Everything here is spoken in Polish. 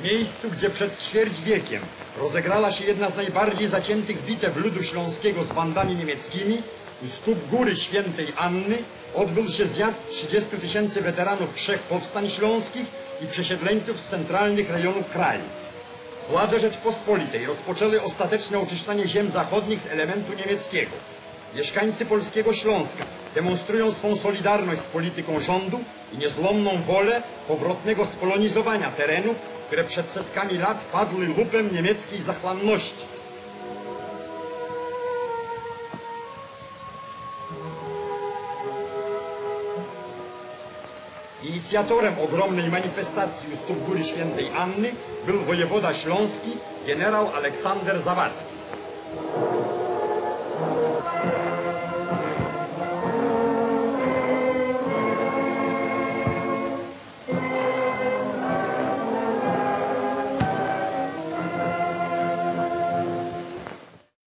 W miejscu, gdzie przed ćwierć wiekiem rozegrała się jedna z najbardziej zaciętych bitew ludu śląskiego z bandami niemieckimi, u stóp góry świętej Anny odbył się zjazd 30 tysięcy weteranów trzech powstań śląskich i przesiedleńców z centralnych rejonów kraju. Władze Rzeczpospolitej rozpoczęły ostateczne oczyszczanie ziem zachodnich z elementu niemieckiego. Mieszkańcy polskiego Śląska demonstrują swą solidarność z polityką rządu i niezłomną wolę powrotnego spolonizowania terenów, które przed setkami lat padły łupem niemieckiej zachłanności. Inicjatorem ogromnej manifestacji u stóp góry świętej Anny był wojewoda śląski generał Aleksander Zawadzki.